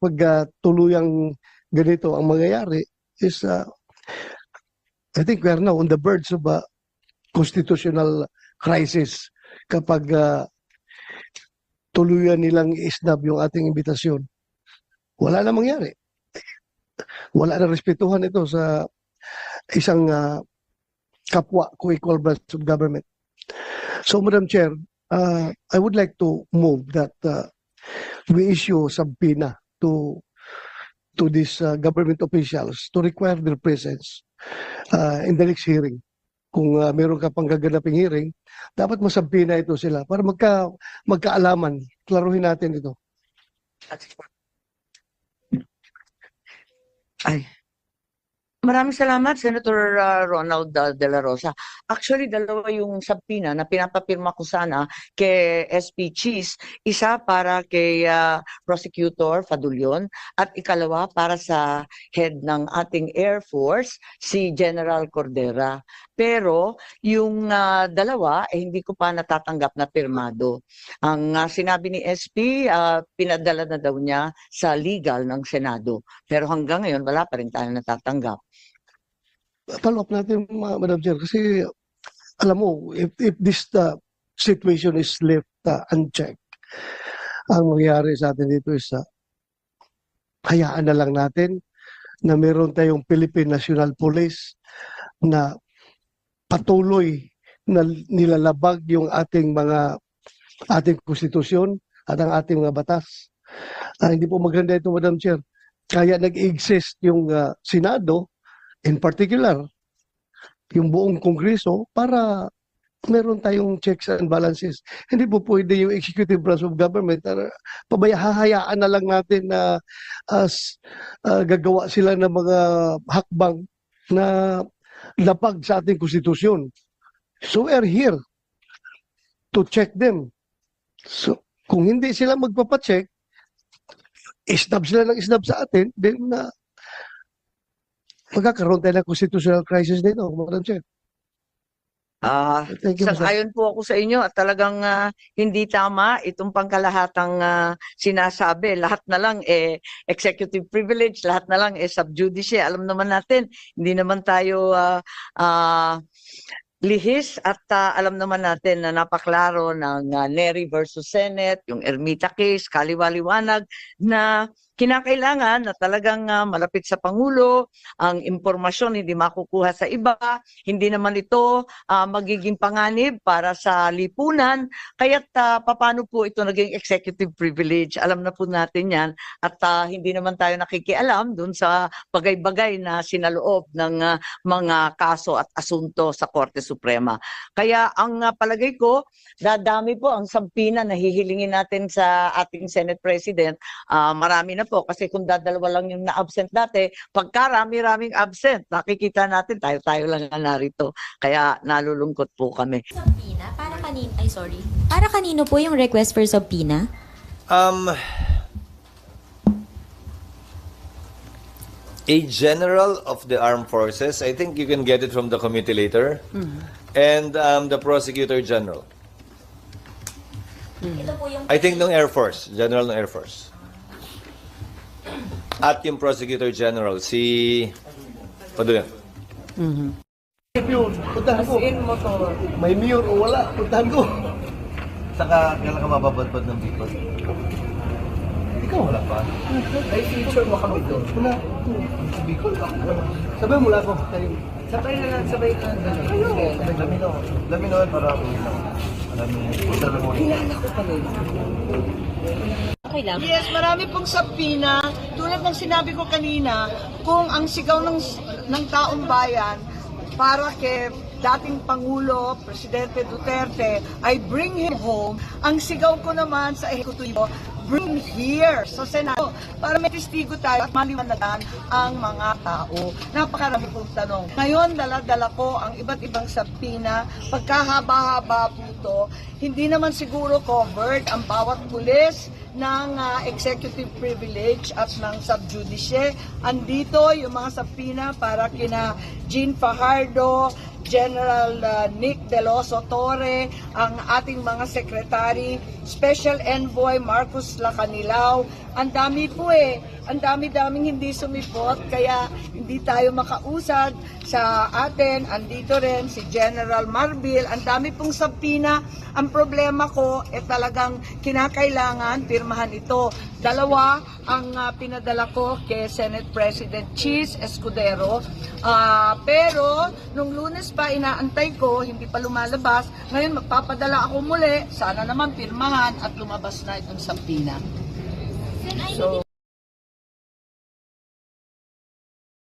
pag ah, tuluyang ganito ang mangyayari is uh, I think we are now on the verge of a constitutional crisis kapag ah, tuluyan nilang isnab yung ating imbitasyon. Wala na mangyari. Wala na respetuhan ito sa isang ah, kapwa co-equal branch of government. So, Madam Chair, uh, I would like to move that uh, we issue subpoena to to these uh, government officials to require their presence uh, in the next hearing. Kung uh, meron ka pang gaganaping hearing, dapat masabina ito sila para magka, magkaalaman. Klaruhin natin ito. Ay. Maraming salamat, Senator uh, Ronald uh, De La Rosa. Actually, dalawa yung subpoena na pinapapirma ko sana kay SP Cheese. Isa para kay uh, Prosecutor Fadulion at ikalawa para sa head ng ating Air Force, si General Cordera. Pero yung uh, dalawa, eh, hindi ko pa natatanggap na pirmado. Ang uh, sinabi ni SP, uh, pinadala na daw niya sa legal ng Senado. Pero hanggang ngayon, wala pa rin tayo natatanggap. Follow up natin, Ma- Madam Chair, kasi alam mo, if, if this uh, situation is left uh, unchecked, ang mangyayari sa atin dito is uh, hayaan na lang natin na meron tayong Philippine National Police na patuloy na nilalabag yung ating mga ating konstitusyon at ang ating mga batas. Ah, hindi po maganda ito, Madam Chair. Kaya nag-exist yung ah, Senado, in particular, yung buong Kongreso, para meron tayong checks and balances. Hindi po pwede yung executive branch of government na pabaya, hahayaan na lang natin na as ah, gagawa sila ng mga hakbang na lapag sa ating konstitusyon. So we are here to check them. So kung hindi sila magpapacheck, isnab sila ng isnab sa atin, then na magkakaroon tayo ng constitutional crisis dito, Madam Chair. Ah, Thank you. Sang-ayon po ako sa inyo at talagang ah, hindi tama itong pangkalahatang ah, sinasabi. Lahat na lang eh executive privilege, lahat na lang eh sub judice. Alam naman natin, hindi naman tayo ah, ah, lihis at ah, alam naman natin na napaklaro ng ah, Neri versus Senate, yung Ermita case, kaliwaliwanag na kinakailangan na talagang ah, malapit sa Pangulo, ang impormasyon hindi makukuha sa iba, hindi naman ito ah, magiging panganib para sa lipunan. Kaya't uh, paano po ito naging executive privilege? Alam na po natin yan at ah, hindi naman tayo nakikialam dun sa bagay-bagay na sinaloob ng ah, mga kaso at asunto sa Korte Suprema. Kaya ang ah, palagay ko, dadami po ang sampina na hihilingin natin sa ating Senate President. Ah, marami na po kasi kung dadalawa lang yung na-absent dati, pagkarami-raming absent, nakikita natin tayo-tayo lang na narito. Kaya nalulungkot po kami. Subpoena? Para kanino? Ay, sorry. Para kanino po yung request for subpoena? Um, a general of the armed forces. I think you can get it from the committee later. And um, the prosecutor general. Ito po yung I think ng Air Force, general ng Air Force. At yung prosecutor general, si Padulan. Yun, puntahan ko. May mayor o wala, puntahan ko. Saka kailan ka mababadbad ng Bicol? Ikaw wala pa. Ay, future mo kami doon. Wala. Bicol, ako. Sabay mula ko. Sabay na lang, sabay na lang. Kayo! Lamino. Lamino para ako yun. Kilala ko pa Okay lang. Yes, marami pong sabina. Tulad ng sinabi ko kanina, kung ang sigaw ng, ng taong bayan para kay dating Pangulo, Presidente Duterte, ay bring him home, ang sigaw ko naman sa ehekutibo, him here sa Senado para may testigo tayo at maliwanagan ang mga tao. Napakarami pong tanong. Ngayon, dala-dala ko ang iba't ibang sabina. Pagkahaba-haba po ito, hindi naman siguro covered ang bawat pulis ng ah, executive privilege at ng subjudice. Andito yung mga sabina para kina Jean Fajardo, General ah, Nick De Loso Torre, ang ating mga sekretary Special Envoy Marcos Lacanilaw. Ang dami po eh. Ang dami-daming hindi sumipot kaya hindi tayo makausad sa atin. Andito rin si General Marbil. Ang dami pong sabpina. Ang problema ko eh talagang kinakailangan pirmahan ito. Dalawa ang ah, pinadala ko kay Senate President Cheese Escudero. Ah, pero nung lunes pa inaantay ko, hindi pa lumalabas. Ngayon magpapadala ako muli. Sana naman pirmahan at lumabas na itong sabpina. So,